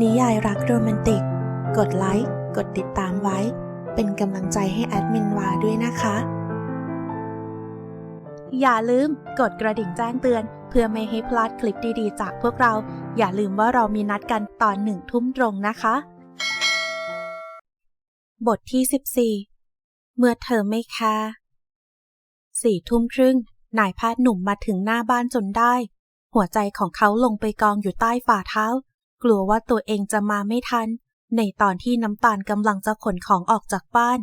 นิยายรักโรแมนติก กดไลค์ กดติดตามไว้ เป็นกำลังใจให้แอดมินวาด้วยนะคะ อย่าลืมกดกระดิ่งแจ้งเตือน เพื่อไม่ให้พลาดคลิปดีๆ จากพวกเรา อย่าลืมว่าเรามีนัดกันตอนหนึ่งทุ่มตรงนะคะ บทที่ 14 เมื่อเธอไม่แคร์สี่ทุ่มครึ่ง นายแพทย์หนุ่มมาถึงหน้าบ้านจนได้ หัวใจของเขาลงไปกองอยู่ใต้ฝ่าเท้า กลัวว่าตัวเองจะมาไม่ทัน ในตอนที่น้ำตาลกำลังจะขนของออกจากบ้าน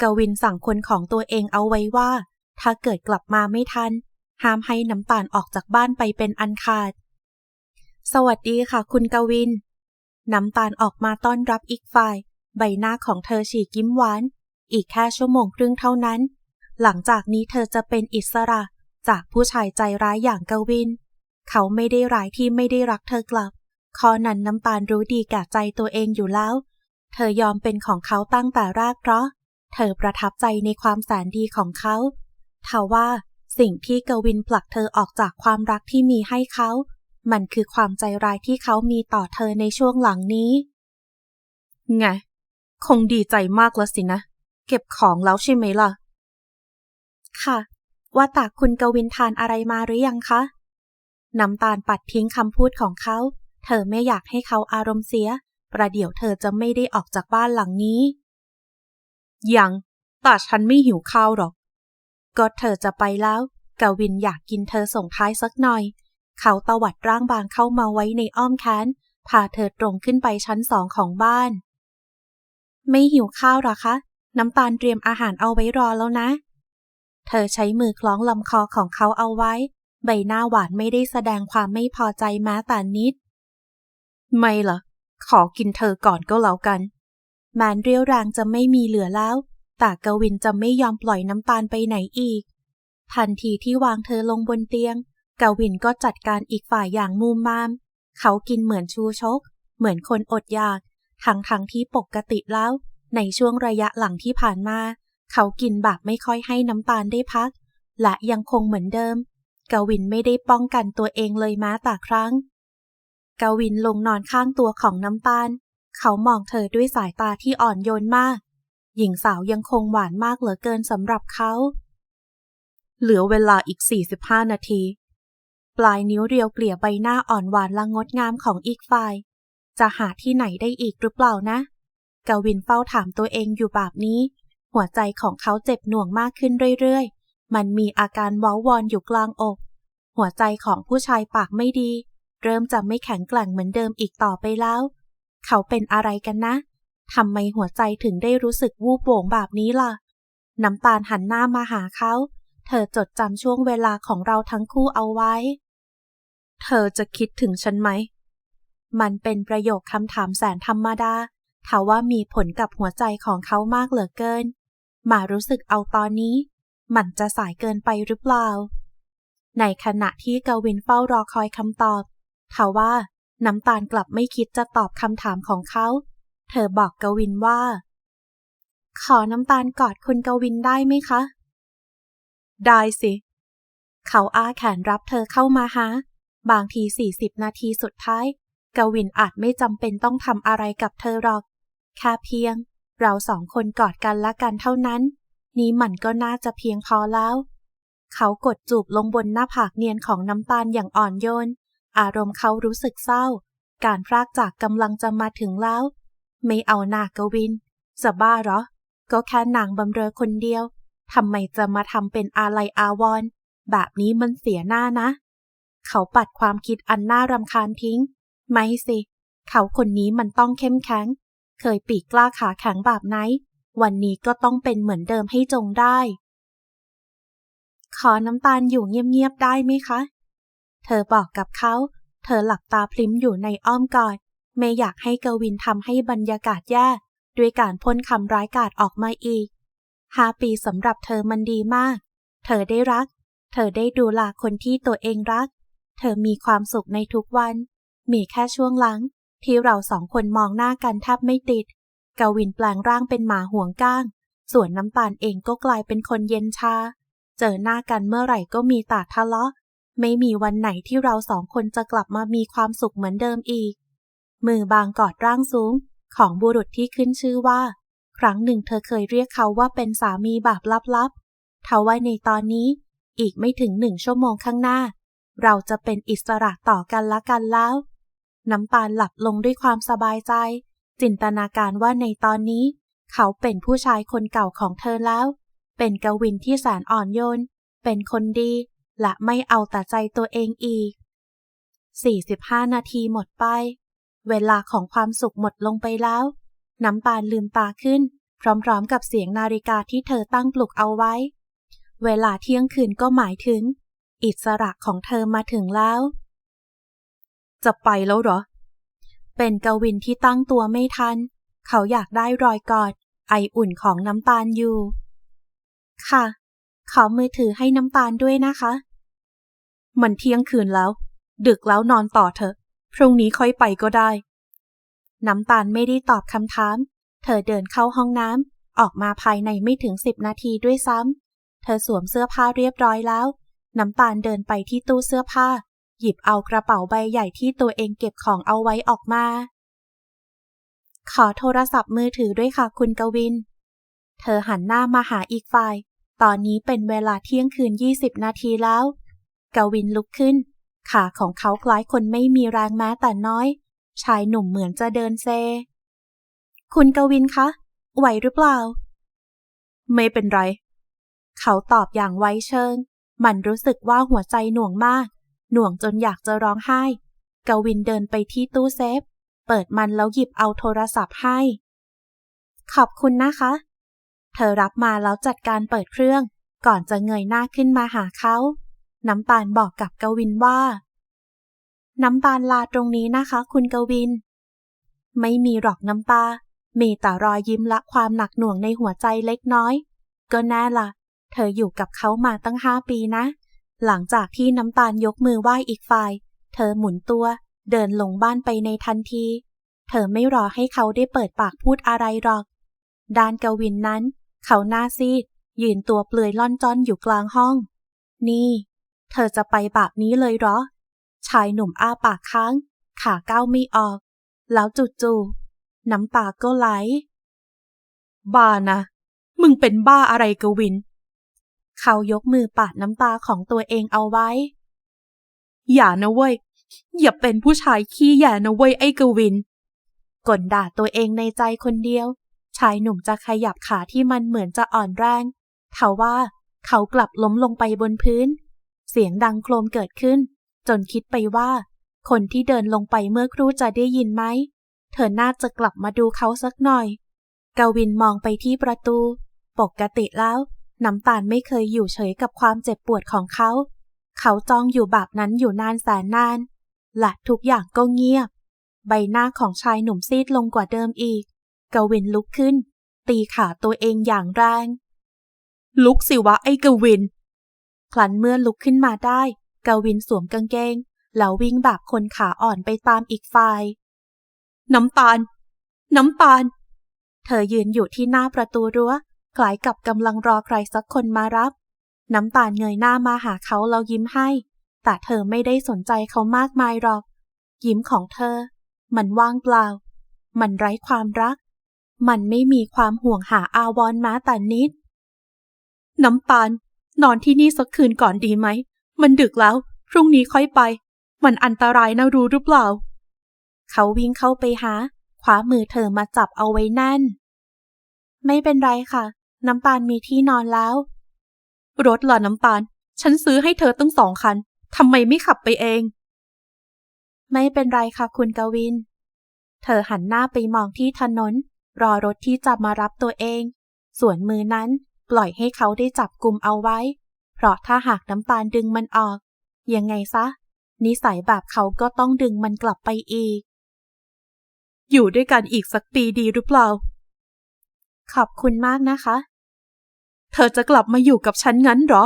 กวินสั่งคนของตัวเองเอาไว้ว่า ถ้าเกิดกลับมาไม่ทัน ห้ามให้น้ำตาลออกจากบ้านไปเป็นอันขาด สวัสดีค่ะคุณกวิน น้ำตาลออกมาต้อนรับอีกฝ่าย ใบหน้าของเธอฉีกยิ้มหวาน อีกแค่ชั่วโมงครึ่งเท่านั้น หลังจากนี้เธอจะเป็นอิสระ จากผู้ชายใจร้ายอย่างกวิน เขาไม่ได้ร้ายที่ไม่ได้รักเธอกลับ ข้อนั้นน้ำตาลรู้ดีแก่ใจตัวเองอยู่แล้ว เธอยอมเป็นของเขาตั้งแต่แรกเพราะ เธอประทับใจในความแสนดีของเขาทว่าสิ่งที่กวินผลักเธอออกจากความรักที่มีให้เขา มันคือความใจร้ายที่เขามีต่อเธอในช่วงหลังนี้ ไง คงดีใจมากแล้วสินะ เก็บของแล้วใช่ไหมล่ะ ค่ะ ว่าแต่คุณกวินทานอะไรมาหรือยังคะ น้ำตาลปัดทิ้งคำพูดของเขา เธอไม่อยากให้เขาอารมณ์เสีย ประเดี๋ยวเธอจะไม่ได้ออกจากบ้านหลังนี้ ยัง แต่ฉันไม่หิวข้าวหรอก ก็เธอจะไปแล้ว กวินอยากกินเธอส่งท้ายสักหน่อย เขาตวัดร่างบางเข้ามาไว้ในอ้อมแขน พาเธอตรงขึ้นไปชั้นสองของบ้าน ไม่หิวข้าวหรอคะ น้ำตาลเตรียมอาหารเอาไว้รอแล้วนะ เธอใช้มือคล้องลำคอของเขาเอาไว้ ใบหน้าหวานไม่ได้แสดงความไม่พอใจแม้แต่นิด ไม่ล่ะขอกินเธอก่อนก็แล้วกัน แมนเรียวแรงจะไม่มีเหลือแล้ว แต่กวินจะไม่ยอมปล่อยน้ำตาลไปไหนอีก ทันทีที่วางเธอลงบนเตียง กวินก็จัดการอีกฝ่ายอย่างมูมมาม เขากินเหมือนชูชก เหมือนคนอดอยาก ทั้งทั้งที่ปกติแล้ว ในช่วงระยะหลังที่ผ่านมา เขากินแบบไม่ค่อยให้น้ำตาลได้พัก และยังคงเหมือนเดิม กวินไม่ได้ป้องกันตัวเองเลยแม้แต่ครั้ง กวินลงนอนข้างตัวของน้ำตาล เขามองเธอด้วยสายตาที่อ่อนโยนมาก หญิงสาวยังคงหวานมากเหลือเกินสำหรับเขา เหลือเวลาอีก 45 นาที ปลายนิ้วเรียวเกลี่ยใบหน้าอ่อนหวานละงดงามของอีกฝ่าย จะหาที่ไหนได้อีกหรือเปล่านะกวินเฝ้าถามตัวเองอยู่แบบนี้ หัวใจของเขาเจ็บหน่วงมากขึ้นเรื่อยๆ มันมีอาการว้าวอนอยู่กลางอก หัวใจของผู้ชายปากไม่ดี เริ่มจะไม่แข็งแกร่งเหมือนเดิมอีกต่อไปแล้ว เขาเป็นอะไรกันนะทำไมหัวใจถึงได้รู้สึกวูบโหวงแบบนี้ล่ะ น้ำตาลหันหน้ามาหาเขา เธอจดจำช่วงเวลาของเราทั้งคู่เอาไว้ เธอจะคิดถึงฉันไหม มันเป็นประโยคคำถามแสนธรรมดาทว่ามีผลกับหัวใจของเขามากเหลือเกิน มารู้สึกเอาตอนนี้ มันจะสายเกินไปหรือเปล่า ในขณะที่กวินเฝ้ารอคอยคำตอบ ทว่าน้ำตาลกลับไม่คิดจะตอบคำถามของเขา เธอบอกกวินว่า ขอน้ำตาลกอดคุณกวินได้ไหมคะ ได้สิ เขาอ้าแขนรับเธอเข้ามาหา บางที40นาทีสุดท้าย กวินอาจไม่จำเป็นต้องทำอะไรกับเธอหรอก แค่เพียง เราสองคนกอดกันละกันเท่านั้น นี้มันก็น่าจะเพียงพอแล้ว เขากดจูบลงบนหน้าผากเนียนของน้ำตาลอย่างอ่อนโยน อารมณ์เขารู้สึกเศร้า การพรากจากกำลังจะมาถึงแล้ว ไม่เอาหนากวิน จะบ้าเหรอ ก็แค่นางบำเรอคนเดียวทำไมจะมาทำเป็นอาลัยอาวรณ์แบบนี้มันเสียหน้านะ เขาปัดความคิดอันน่ารำคาญทิ้ง ไม่สิ เขาคนนี้มันต้องเข้มแข็ง เคยปีกกล้าขาแข็งแบบไหน วันนี้ก็ต้องเป็นเหมือนเดิมให้จงได้ ขอน้ำตาลอยู่เงียบๆได้ไหมคะ เธอบอกกับเขา เธอหลับตาพลิ้มอยู่ในอ้อมกอดไม่อยากให้กวินทำให้บรรยากาศแย่ ด้วยการพ่นคำร้ายกาจออกมาอีกห้าปีสำหรับเธอมันดีมาก เธอได้รัก เธอได้ดูแลคนที่ตัวเองรัก เธอมีความสุขในทุกวัน มีแค่ช่วงหลัง ที่เราสองคนมองหน้ากันแทบไม่ติด กวินแปลงร่างเป็นหมาห่วงก้าง ส่วนน้ำตาลเองก็กลายเป็นคนเย็นชา เจอหน้ากันเมื่อไหร่ก็มีต่ทะเลาะ ไม่มีวันไหนที่เราสองคนจะกลับมามีความสุขเหมือนเดิมอีก มือบางกอดร่างสูง ของบุรุษที่ขึ้นชื่อว่า ครั้งหนึ่งเธอเคยเรียกเขาว่าเป็นสามีแบบลับๆทว่าในตอนนี้ อีกไม่ถึงหนึ่งชั่วโมงข้างหน้า เราจะเป็นอิสระต่อกันละกันแล้ว น้ำตาลหลับลงด้วยความสบายใจ จินตนาการว่าในตอนนี้ เขาเป็นผู้ชายคนเก่าของเธอแล้ว เป็นกวินที่แสนอ่อนโยน เป็นคนดี และไม่เอาแต่ใจตัวเองอีก 45 นาทีหมดไป เวลาของความสุขหมดลงไปแล้ว น้ำตาลลืมตาขึ้น พร้อมๆกับเสียงนาฬิกาที่เธอตั้งปลุกเอาไว้ เวลาเที่ยงคืนก็หมายถึง อิสระของเธอมาถึงแล้ว จะไปแล้วเหรอ เป็นกวินที่ตั้งตัวไม่ทัน เขาอยากได้รอยกอด ไออุ่นของน้ำตาลอยู่ ค่ะ ขอมือถือให้น้ำตาลด้วยนะคะ มันเที่ยงคืนแล้ว ดึกแล้วนอนต่อเถอะ พรุ่งนี้ค่อยไปก็ได้ น้ำตาลไม่ได้ตอบคำถาม เธอเดินเข้าห้องน้ำออกมาภายในไม่ถึงสิบนาทีด้วยซ้ำเธอสวมเสื้อผ้าเรียบร้อยแล้ว น้ำตาลเดินไปที่ตู้เสื้อผ้า หยิบเอากระเป๋าใบใหญ่ที่ตัวเองเก็บของเอาไว้ออกมา ขอโทรศัพท์มือถือด้วยค่ะคุณกวิน เธอหันหน้ามาหาอีกฝ่าย ตอนนี้เป็นเวลาเที่ยงคืน 20 นาทีแล้ว กวินลุกขึ้น ขาของเขาคล้ายคนไม่มีแรงแม้แต่น้อย ชายหนุ่มเหมือนจะเดินเซ คุณกวินคะ ไหวหรือเปล่า ไม่เป็นไร เขาตอบอย่างไว้เชิง มันรู้สึกว่าหัวใจหน่วงมาก หน่วงจนอยากจะร้องไห้ กวินเดินไปที่ตู้เซฟ เปิดมันแล้วหยิบเอาโทรศัพท์ให้ ขอบคุณนะคะ เธอรับมาแล้วจัดการเปิดเครื่อง ก่อนจะเงยหน้าขึ้นมาหาเขา น้ำตาลบอกกับกวินว่า น้ำตาลลาตรงนี้นะคะ คุณกวิน ไม่มีหรอกน้ำตา มีแต่รอยยิ้มและความหนักหน่วงในหัวใจเล็กน้อย ก็แน่ละเธออยู่กับเขามาตั้งห้าปีนะ หลังจากที่น้ำตาลยกมือไหว้อีกฝ่าย เธอหมุนตัวเดินลงบ้านไปในทันที เธอไม่รอให้เขาได้เปิดปากพูดอะไรหรอกด้านกวินนั้น เขาหน้าซีด ยืนตัวเปลือยล่อนจ้อนอยู่กลางห้อง นี่ เธอจะไปแบบนี้เลยเหรอ ชายหนุ่มอ้าปากค้าง ขาก้าวไม่ออก แล้วจู่ๆน้ำตาก็ไหล บ้านะ มึงเป็นบ้าอะไรกวิน เขายกมือปาดน้ำตาของตัวเองเอาไว้ อย่านะเว้ย อย่าเป็นผู้ชายขี้แย่นะเว้ยไอ้กวินกลด่าตัวเองในใจคนเดียว ชายหนุ่มจะขยับขาที่มันเหมือนจะอ่อนแรงทว่าเขากลับล้มลงไปบนพื้น เสียงดังโครมเกิดขึ้น จนคิดไปว่า คนที่เดินลงไปเมื่อครู่จะได้ยินไหม เธอน่าจะกลับมาดูเขาสักหน่อย กวินมองไปที่ประตู ปกติแล้วน้ำตาลไม่เคยอยู่เฉยกับความเจ็บปวดของเขา เขาจ้องอยู่แบบนั้นอยู่นานแสนนาน และทุกอย่างก็เงียบ ใบหน้าของชายหนุ่มซีดลงกว่าเดิมอีก กวินลุกขึ้น ตีขาตัวเองอย่างแรง ลุกสิวะไอ้กวิน คลันเมื่อลุกขึ้นมาได้ กวินสวมกางเกง แล้ววิ่งแบบคนขาอ่อนไปตามอีกฝ่าย น้ำตาล น้ำตาล เธอยืนอยู่ที่หน้าประตูรั้ว คล้ายกับกำลังรอใครสักคนมารับ น้ำตาลเงยหน้ามาหาเขาแล้วยิ้มให้ แต่เธอไม่ได้สนใจเขามากมายหรอก ยิ้มของเธอ มันว่างเปล่า มันไร้ความรัก มันไม่มีความห่วงหาอาวรณ์ม้าแต่นิด น้ำตาล นอนที่นี่สักคืนก่อนดีไหม มันดึกแล้ว พรุ่งนี้ค่อยไป มันอันตรายนะรู้หรือเปล่า เขาวิ่งเข้าไปหาคว้ามือเธอมาจับเอาไว้แน่น ไม่เป็นไรค่ะ น้ำตาลมีที่นอนแล้ว รถเหรอน้ำตาล ฉันซื้อให้เธอตั้งสองคันทำไมไม่ขับไปเอง ไม่เป็นไรค่ะคุณกวิน เธอหันหน้าไปมองที่ถนน รอรถที่จะมารับตัวเอง ส่วนมือนั้นปล่อยให้เขาได้จับกลุ่มเอาไว้ เพราะถ้าหากน้ำตาลดึงมันออก ยังไงซะ นิสัยแบบเขาก็ต้องดึงมันกลับไปอีก อยู่ด้วยกันอีกสักปีดีหรือเปล่า ขอบคุณมากนะคะ เธอจะกลับมาอยู่กับฉันงั้นหรอ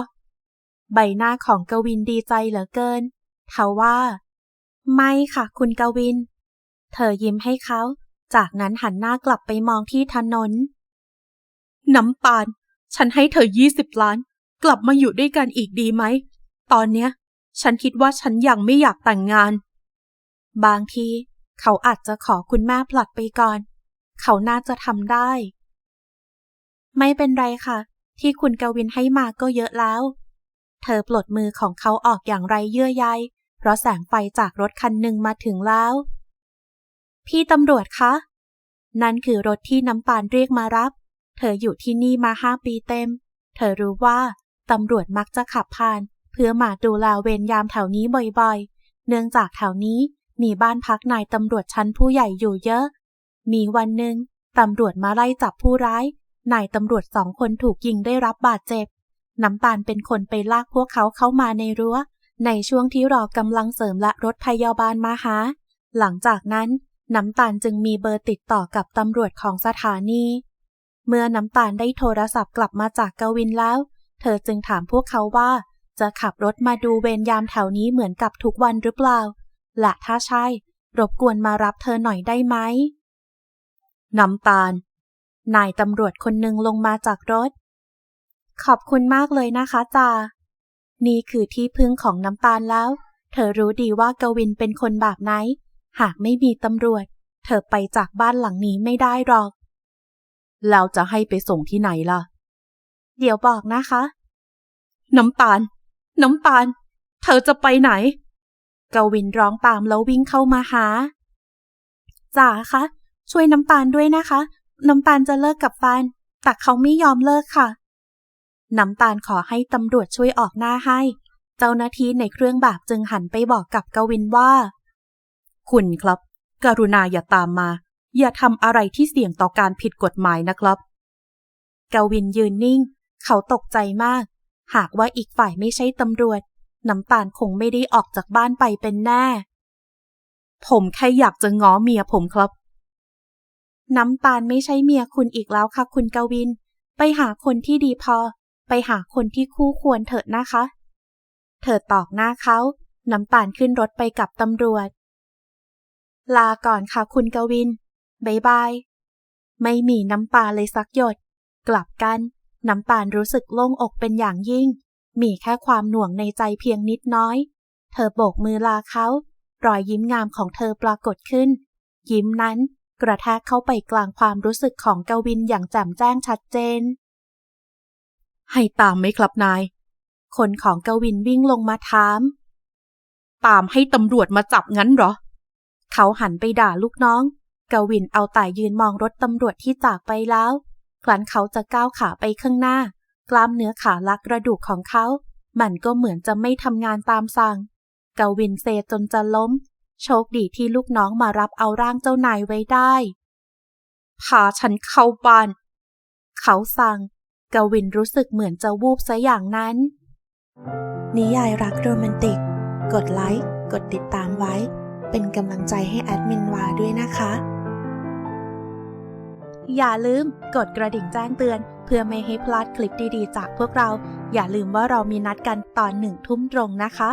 ใบหน้าของกวินดีใจเหลือเกินเทว่า ไม่ค่ะคุณกวิน เธอยิ้มให้เขา จากนั้นหันหน้ากลับไปมองที่ถนน น้ำตาลฉันให้เธอยี่สิบล้าน กลับมาอยู่ด้วยกันอีกดีไหม ตอนเนี้ย ฉันคิดว่าฉันยังไม่อยากแต่งงาน บางที เขาอาจจะขอคุณแม่ผลัดไปก่อน เขาน่าจะทำได้ ไม่เป็นไรค่ะ ที่คุณกวินให้มาก็เยอะแล้ว เธอปลดมือของเขาออกอย่างไรเยื่อใยเพราะแสงไฟจากรถคันหนึ่งมาถึงแล้ว พี่ตำรวจคะ นั่นคือรถที่น้ำตาลเรียกมารับ เธออยู่ที่นี่มาห้าปีเต็ม เธอรู้ว่าตำรวจมักจะขับผ่าน เพื่อมาดูแลเวรยามแถวนี้บ่อยๆ เนื่องจากแถวนี้มีบ้านพักนายตำรวจชั้นผู้ใหญ่อยู่เยอะ มีวันหนึ่งตำรวจมาไล่จับผู้ร้าย นายตำรวจสองคนถูกยิงได้รับบาดเจ็บ น้ำตาลเป็นคนไปลากพวกเขาเข้ามาในรั้ว ในช่วงที่รอกำลังเสริมและรถพยาบาลมาหา หลังจากนั้น น้ำตาลจึงมีเบอร์ติดต่อกับตำรวจของสถานี เมื่อน้ำตาลได้โทรศัพท์กลับมาจากกวินแล้ว เธอจึงถามพวกเขาว่า จะขับรถมาดูเวรยามแถวนี้เหมือนกับทุกวันหรือเปล่า และถ้าใช่ รบกวนมารับเธอหน่อยได้ไหม น้ำตาล นายตำรวจคนหนึ่งลงมาจากรถ ขอบคุณมากเลยนะคะจ่านี่คือที่พึ่งของน้ำตาลแล้ว เธอรู้ดีว่ากวินเป็นคนแบบไหน หากไม่มีตำรวจ เธอไปจากบ้านหลังนี้ไม่ได้หรอก แล้วจะให้ไปส่งที่ไหนล่ะ เดี๋ยวบอกนะคะ น้ำตาล น้ำตาล เธอจะไปไหน กวินร้องตามแล้ววิ่งเข้ามาหาจ๋าคะ ช่วยน้ำตาลด้วยนะคะ น้ำตาลจะเลิกกับแฟนแต่เขาไม่ยอมเลิกค่ะ น้ำตาลขอให้ตำรวจช่วยออกหน้าให้ เจ้าหน้าที่ในเครื่องแบบจึงหันไปบอกกับกวินว่า คุณครับ กรุณาอย่าตามมา อย่าทำอะไรที่เสี่ยงต่อการผิดกฎหมายนะครับ กวินยืนนิ่ง เขาตกใจมาก หากว่าอีกฝ่ายไม่ใช่ตำรวจ น้ำตาลคงไม่ได้ออกจากบ้านไปเป็นแน่ ผมแค่อยากจะง้อเมียผมครับ น้ำตาลไม่ใช่เมียคุณอีกแล้วค่ะ คุณกวิน ไปหาคนที่ดีพอ ไปหาคนที่คู่ควรเถิดนะคะ เธอตอกหน้าเขาน้ำตาลขึ้นรถไปกับตำรวจ ลาก่อนค่ะคุณกวินบายบาย ไม่มีน้ำตาเลยสักหยด กลับกัน น้ำตาลรู้สึกโล่งอกเป็นอย่างยิ่ง มีแค่ความหน่วงในใจเพียงนิดน้อย เธอโบกมือลาเขา รอยยิ้มงามของเธอปรากฏขึ้น ยิ้มนั้น กระแทกเข้าไปกลางความรู้สึกของกวินอย่างแจ่มแจ้งชัดเจน ให้ตามไหมครับนาย คนของกวินวิ่งลงมาถาม ตามให้ตำรวจมาจับงั้นเหรอ เขาหันไปด่าลูกน้อง กวินเอาแต่ยืนมองรถตำรวจที่จากไปแล้ว ครั้นเขาจะก้าวขาไปข้างหน้า กล้ามเนื้อขาลักกระดูกของเขา มันก็เหมือนจะไม่ทำงานตามสั่ง กวินเซจนจะล้ม โชคดีที่ลูกน้องมารับเอาร่างเจ้านายไว้ได้ พาฉันเข้าบ้าน เขาสั่ง กวินรู้สึกเหมือนจะวูบซะอย่างนั้น นิยายรักโรแมนติก กดไลค์ กดติดตามไว้ เป็นกำลังใจให้แอดมินวาด้วยนะคะ อย่าลืมกดกระดิ่งแจ้งเตือน เพื่อไม่ให้พลาดคลิปดีๆ จากพวกเรา อย่าลืมว่าเรามีนัดกันตอนหนึ่งทุ่มตรงนะคะ